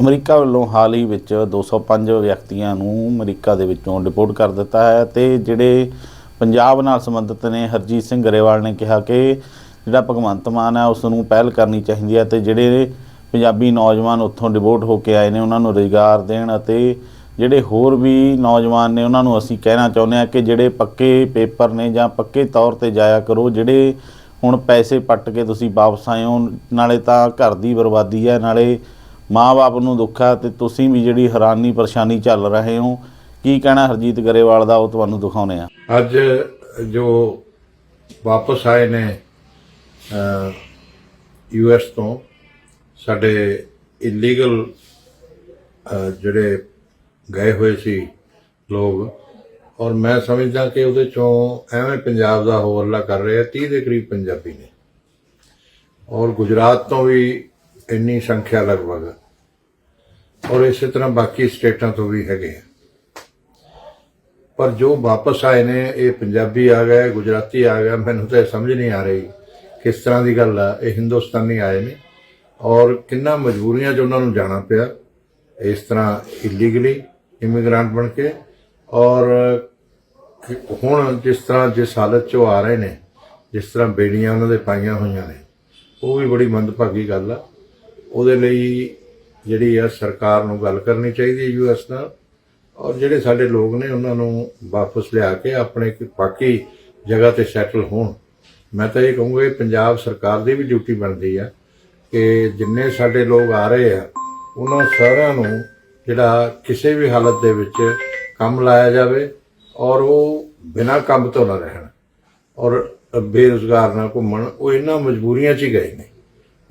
America ਵੱਲੋਂ ਹਾਲ ਹੀ ਵਿੱਚ 205 ਵਿਅਕਤੀਆਂ ਨੂੰ ਅਮਰੀਕਾ ਦੇ ਵਿੱਚੋਂ ਡਿਪੋਰਟ ਕਰ ਦਿੱਤਾ ਹੈ ਤੇ ਜਿਹੜੇ ਪੰਜਾਬ ਨਾਲ ਸੰਬੰਧਿਤ ਨੇ, ਹਰਜੀਤ ਸਿੰਘ ਗਰੇਵਾਲ ਨੇ ਕਿਹਾ ਕਿ ਜਿਹੜਾ ਭਗਵੰਤ ਮਾਨ ਹੈ ਉਸ ਨੂੰ ਪਹਿਲ ਕਰਨੀ ਚਾਹੀਦੀ ਹੈ ਤੇ ਜਿਹੜੇ ਪੰਜਾਬੀ ਨੌਜਵਾਨ ਉੱਥੋਂ ਡਿਪੋਰਟ ਹੋ ਕੇ ਆਏ ਨੇ, ਉਹਨਾਂ ਨੂੰ ਰੁਜ਼ਗਾਰ ਦੇਣ ਅਤੇ ਜਿਹੜੇ ਹੋਰ ਵੀ ਨੌਜਵਾਨ ਨੇ, ਉਹਨਾਂ ਨੂੰ ਅਸੀਂ ਕਹਿਣਾ ਚਾਹੁੰਦੇ ਹਾਂ ਕਿ ਜਿਹੜੇ ਪੱਕੇ ਪੇਪਰ ਨੇ ਜਾਂ ਪੱਕੇ ਤੌਰ ਤੇ ਜਾਇਆ ਕਰੋ, ਜਿਹੜੇ ਹੁਣ ਪੈਸੇ ਪੱਟ ਕੇ ਤੁਸੀਂ ਵਾਪਸ ਆਏ ਹੋ, ਨਾਲੇ ਤਾਂ ਘਰ ਦੀ ਬਰਬਾਦੀ ਹੈ, ਨਾਲੇ ਮਾਂ-ਬਾਪ ਨੂੰ ਦੁੱਖ ਹੈ ਤੇ ਤੁਸੀਂ ਵੀ ਜਿਹੜੀ ਹੈਰਾਨੀ ਪਰੇਸ਼ਾਨੀ ਝੱਲ ਰਹੇ ਹੋ, ਕੀ ਕਹਿਣਾ ਹਰਜੀਤ ਗਰੇਵਾਲ ਦਾ, ਉਹ ਤੁਹਾਨੂੰ ਦਿਖਾਉਨੇ ਆ ਅੱਜ ਜੋ ਵਾਪਸ ਆਏ ਨੇ ਯੂਐਸ ਤੋਂ, ਸਾਡੇ ਇਲੀਗਲ ਜਿਹੜੇ ਗਏ ਹੋਏ ਸੀ ਲੋਕ, ਔਰ ਮੈਂ ਸਮਝਦਾ ਕਿ ਉਹਦੇ ਚੋਂ ਐਵੇਂ ਪੰਜਾਬ ਦਾ ਹੋਰਲਾ ਕਰ ਰਹੇ ਆ 30 ਦੇ ਕਰੀਬ ਪੰਜਾਬੀ ਨੇ। ਔਰ ਗੁਜਰਾਤ ਤੋਂ ਵੀ ਇੰਨੀ ਸੰਖਿਆ ਲਗਭਗ ਔਰ ਇਸੇ ਤਰ੍ਹਾਂ ਬਾਕੀ ਸਟੇਟਾਂ ਤੋਂ ਵੀ ਹੈਗੇ ਆ। ਪਰ ਜੋ ਵਾਪਸ ਆਏ ਨੇ, ਇਹ ਪੰਜਾਬੀ ਆ ਗਿਆ ਗੁਜਰਾਤੀ ਆ ਗਿਆ, ਮੈਨੂੰ ਤਾਂ ਇਹ ਸਮਝ ਨਹੀਂ ਆ ਰਹੀ ਕਿਸ ਤਰ੍ਹਾਂ ਦੀ ਗੱਲ ਆ। ਇਹ ਹਿੰਦੁਸਤਾਨੀ ਆਏ ਨੇ ਔਰ ਕਿੰਨਾ ਮਜਬੂਰੀਆਂ 'ਚ ਉਹਨਾਂ ਨੂੰ ਜਾਣਾ ਪਿਆ। ਇਸ ਤਰ੍ਹਾਂ ਇਲੀਗਲੀ ਇਮੀਗ੍ਰੈਂਟ ਬਣ ਕੇ ਔਰ ਹੁਣ ਜਿਸ ਤਰ੍ਹਾਂ ਜਿਸ ਹਾਲਤ 'ਚ ਉਹ ਆ ਰਹੇ ਨੇ, ਜਿਸ ਤਰ੍ਹਾਂ ਬੇੜੀਆਂ ਉਹਨਾਂ ਦੇ ਪਾਈਆਂ ਹੋਈਆਂ ਨੇ, ਉਹ ਵੀ ਬੜੀ ਮੰਦਭਾਗੀ ਗੱਲ ਆ। ਉਹਦੇ ਲਈ ਜਿਹੜੀ ਆ ਸਰਕਾਰ ਨੂੰ ਗੱਲ ਕਰਨੀ ਚਾਹੀਦੀ ਹੈ ਯੂਐਸ ਨਾਲ। ਔਰ ਜਿਹੜੇ ਸਾਡੇ ਲੋਕ ਨੇ, ਉਹਨਾਂ ਨੂੰ ਵਾਪਸ ਲਿਆ ਕੇ ਆਪਣੇ ਬਾਕੀ ਜਗ੍ਹਾ ਤੇ ਸੈਟਲ ਹੋਣ। ਮੈਂ ਤਾਂ ਇਹ ਕਹੂੰਗਾ ਕਿ ਪੰਜਾਬ ਸਰਕਾਰ ਦੀ ਵੀ ਡਿਊਟੀ ਬਣਦੀ ਆ ਕਿ ਜਿੰਨੇ ਸਾਡੇ ਲੋਕ ਆ ਰਹੇ ਆ, ਉਹਨਾਂ ਸਾਰਿਆਂ ਨੂੰ ਜਿਹੜਾ ਕਿਸੇ ਵੀ ਹਾਲਤ ਦੇ ਵਿੱਚ ਕੰਮ ਲਾਇਆ ਜਾਵੇ ਔਰ ਉਹ ਬਿਨਾਂ ਕੰਮ ਤੋਂ ਨਾ ਰਹਿਣ। ਔਰ ਬੇਰੁਜ਼ਗਾਰ ਨਾ ਘੁੰਮਣ, ਉਹ ਇਹਨਾਂ ਮਜਬੂਰੀਆਂ 'ਚ ਹੀ ਗਏ ਨੇ।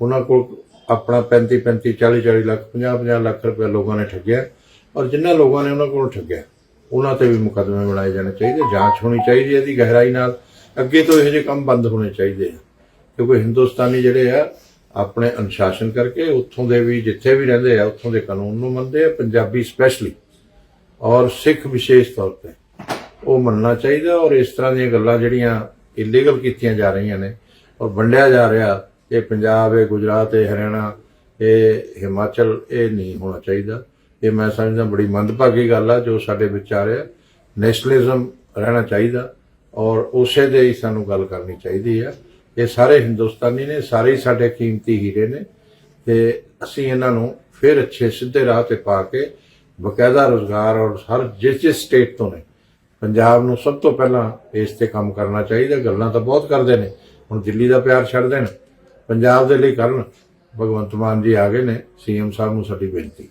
ਉਹਨਾਂ ਕੋਲ ਆਪਣਾ 35 35 40 40 ਲੱਖ 50 50 ਲੱਖ ਰੁਪਏ ਲੋਕਾਂ ਨੇ ਠੱਗਿਆ। ਔਰ ਜਿਨ੍ਹਾਂ ਲੋਕਾਂ ਨੇ ਉਹਨਾਂ ਕੋਲ ਠੱਗਿਆ, ਉਹਨਾਂ ਤੇ ਵੀ ਮੁਕੱਦਮੇ ਬਣਾਏ ਜਾਣੇ ਚਾਹੀਦੇ, ਜਾਂਚ ਹੋਣੀ ਚਾਹੀਦੀ ਹੈ ਇਹਦੀ ਗਹਿਰਾਈ ਨਾਲ। ਅੱਗੇ ਤੋਂ ਇਹੋ ਜਿਹੇ ਕੰਮ ਬੰਦ ਹੋਣੇ ਚਾਹੀਦੇ ਆ। ਕਿਉਂਕਿ ਹਿੰਦੁਸਤਾਨੀ ਜਿਹੜੇ ਆ, ਆਪਣੇ ਅਨੁਸ਼ਾਸਨ ਕਰਕੇ ਉੱਥੋਂ ਦੇ ਵੀ ਜਿੱਥੇ ਵੀ ਰਹਿੰਦੇ ਆ, ਉੱਥੋਂ ਦੇ ਕਾਨੂੰਨ ਨੂੰ ਮੰਨਦੇ ਆ, ਪੰਜਾਬੀ ਸਪੈਸ਼ਲੀ ਔਰ ਸਿੱਖ ਵਿਸ਼ੇਸ਼ ਤੌਰ ਤੇ ਉਹ ਮੰਨਣਾ ਚਾਹੀਦਾ। ਔਰ ਇਸ ਤਰ੍ਹਾਂ ਦੀਆਂ ਗੱਲਾਂ ਜਿਹੜੀਆਂ ਇਲੀਗਲ ਕੀਤੀਆਂ ਜਾ ਰਹੀਆਂ ਨੇ, ਔਰ ਵੰਡਿਆ ਜਾ ਰਿਹਾ ਇਹ ਪੰਜਾਬ, ਇਹ ਗੁਜਰਾਤ, ਇਹ ਹਰਿਆਣਾ, ਇਹ ਹਿਮਾਚਲ, ਇਹ ਨਹੀਂ ਹੋਣਾ ਚਾਹੀਦਾ। ਇਹ ਮੈਂ ਸਮਝਦਾ ਬੜੀ ਮੰਦਭਾਗੀ ਗੱਲ ਆ ਜੋ ਸਾਡੇ ਵਿੱਚ ਆ ਰਿਹਾ। ਨੈਸ਼ਨਲਿਜ਼ਮ ਰਹਿਣਾ ਚਾਹੀਦਾ ਔਰ ਉਸੇ ਦੇ ਹੀ ਸਾਨੂੰ ਗੱਲ ਕਰਨੀ ਚਾਹੀਦੀ ਆ। ਇਹ ਸਾਰੇ ਹਿੰਦੁਸਤਾਨੀ ਨੇ, ਸਾਰੇ ਹੀ ਸਾਡੇ ਕੀਮਤੀ ਹੀਰੇ ਨੇ ਤੇ ਅਸੀਂ ਇਹਨਾਂ ਨੂੰ ਫਿਰ ਅੱਛੇ ਸਿੱਧੇ ਰਾਹ ਤੇ ਪਾ ਕੇ ਬਕਾਇਦਾ ਰੋਜ਼ਗਾਰ ਔਰ ਹਰ ਜਿਸ ਜਿਸ ਸਟੇਟ ਤੋਂ ਨੇ, ਪੰਜਾਬ ਨੂੰ ਸਭ ਤੋਂ ਪਹਿਲਾਂ ਇਸ ਤੇ ਕੰਮ ਕਰਨਾ ਚਾਹੀਦਾ। ਗੱਲਾਂ ਤਾਂ ਬਹੁਤ ਕਰਦੇ ਨੇ। ਹੁਣ ਦਿੱਲੀ ਦਾ ਪਿਆਰ ਛੱਡ ਦੇਣ ਪੰਜਾਬ ਦੇ ਲਈ ਕਰਨ ਭਗਵੰਤ ਮਾਨ ਜੀ ਆ ਗਏ ਨੇ, ਸੀਐਮ ਸਾਹਿਬ ਨੂੰ ਸਾਡੀ ਬੇਨਤੀ।